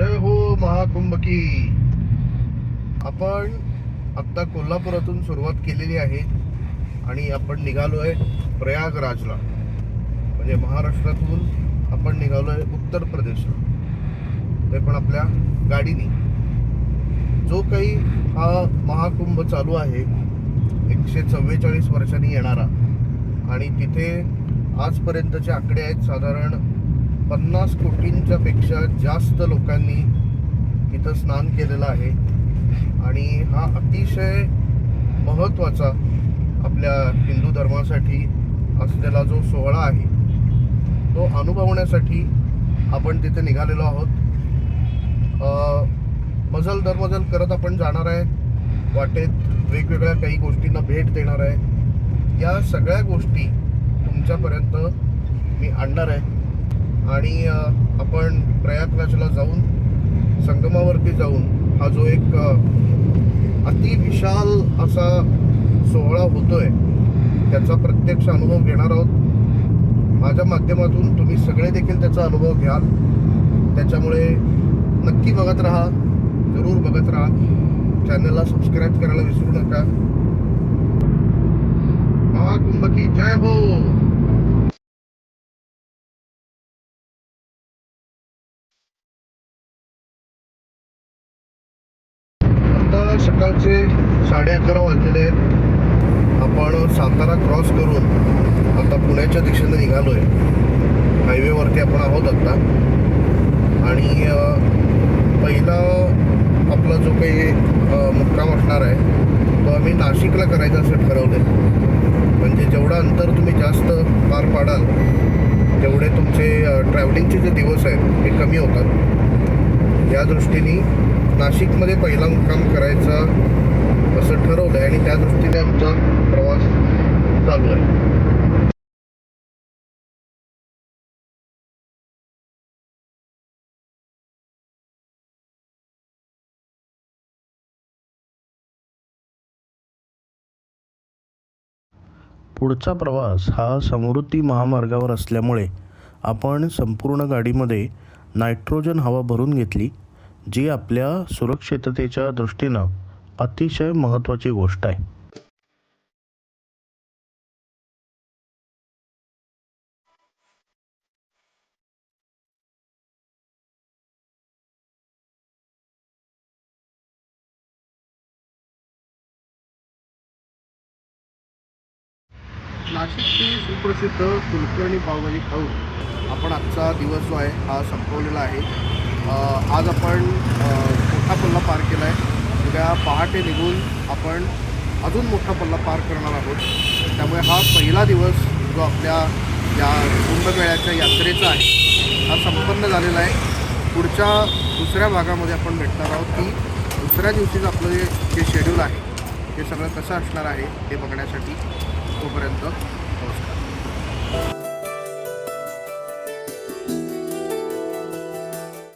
हो महाकुंभ की. आपण आत्ता कोल्हापुरातून सुरुवात केलेली आहे आणि आपण निघालो आहे प्रयागराजला. म्हणजे महाराष्ट्रातून आपण निघालो आहे उत्तर प्रदेशला. ते पण आपल्या गाडीने. जो काही हा महाकुंभ चालू आहे एकशे चव्वेचाळीस वर्षांनी येणारा. आणि तिथे आजपर्यंतचे आकडे आहेत साधारण पन्नास कोटींच्या पेक्षा जास्त लोकांनी तिथं स्नान केलेलं आहे. आणि हा अतिशय महत्त्वाचा आपल्या हिंदू धर्मासाठी असलेला जो सोहळा आहे तो अनुभवण्यासाठी आपण तिथे निघालेलो आहोत. मजल दरमजल करत आपण जाणार आहे. वाटेत वेगवेगळ्या काही गोष्टींना भेट देणार आहे. या सगळ्या गोष्टी तुमच्यापर्यंत मी आणणार आहे. आणि आपण प्रयागराजला जाऊन संगमावरती जाऊन हा जो एक अतिविशाल असा सोहळा होतोय त्याचा प्रत्यक्ष अनुभव घेणार आहोत. माझ्या माध्यमातून तुम्ही सगळे देखील त्याचा अनुभव घ्याल. त्याच्यामुळे नक्की बघत राहा जरूर बघत राहा. चॅनलला सबस्क्राईब करायला विसरू नका. महाकुंभ की जय हो! साडे अकरा वाजलेले आहेत. आपण सातारा क्रॉस करून आता पुण्याच्या दीक्षाने निघालो आहे हायवेवरती आपण आहोत आता. आणि पहिला आपला जो काही मुक्काम असणार आहे तो आम्ही नाशिकला करायचा असं ठरवलं आहे म्हणजे जेवढं अंतर तुम्ही जास्त पार पाडाल तेवढे तुमचे ट्रॅव्हलिंगचे जे दिवस आहेत ते कमी होतात. या दृष्टीने नाशिकमध्ये पहिला मुक्काम करायचा असं ठरवलं आहे आणि त्या दृष्टीने आमचा प्रवास चालू आहे. पुढचा प्रवास हा समृद्धी महामार्गावर असल्यामुळे आपण संपूर्ण गाडीमध्ये नायट्रोजन हवा भरून घेतली जी आपल्या सुरक्षिततेच्या दृष्टीनं अतिशय महत्त्वाची गोष्ट आहे. नाशिकची सुप्रसिद्ध कुलकर्णी पावभाजी खाऊन आपण आजचा दिवस जो आहे हा संपवलेला आहे. आज आपण अ, मोठा पल्ला पार केला उद्या पहाटे निघून आपण अजून मोठा पल्ला पार करणार आहोत. त्यामुळे हा पहिला दिवस जो आपल्या या कुंभमेळ्याच्या यात्रेचा आहे हा संपन्न झालेला आहे. पुढच्या दुसऱ्या भागामध्ये आपण भेटणार आहोत की दुसऱ्या दिवशीचं आपलं जे जे शेड्यूल आहे ते सगळं कसं असणार आहे ते बघण्यासाठी तोपर्यंत.